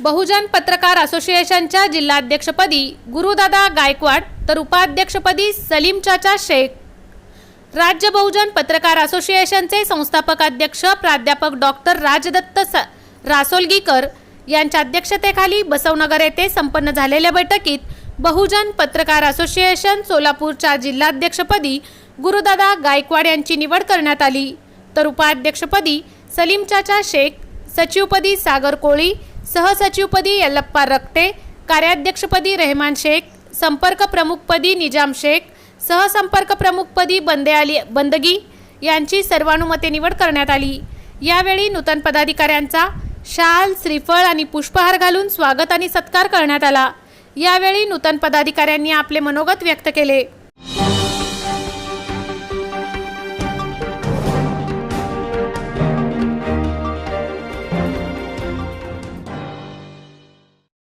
बहुजन पत्रकार असोसिएशनच्या जिल्हाध्यक्षपदी गुरुदादा गायकवाड तर उपाध्यक्षपदी सलीम चाचा शेख. राज्य बहुजन पत्रकार असोसिएशनचे संस्थापक अध्यक्ष प्राध्यापक डॉक्टर राजदत्त स रासोलगीकर यांच्या अध्यक्षतेखाली बसवनगर येथे संपन्न झालेल्या बैठकीत बहुजन पत्रकार असोसिएशन सोलापूरच्या जिल्हाध्यक्षपदी गुरुदादा गायकवाड यांची निवड करण्यात आली. तर उपाध्यक्षपदी सलीम चाचा शेख सचिवपदी सागर कोळी सहसचिवपदी यल्लप्पा रक्ते कार्याध्यक्षपदी रेहमान शेख संपर्क प्रमुखपदी निजाम शेख सहसंपर्क प्रमुखपदी बंदे आली बंदगी यांची सर्वानुमते निवड करण्यात आली. यावेळी नूतन पदाधिकाऱ्यांचा शाल श्रीफळ आणि पुष्पहार घालून स्वागत आणि सत्कार करण्यात आला. यावेळी नूतन पदाधिकाऱ्यांनी आपले मनोगत व्यक्त केले.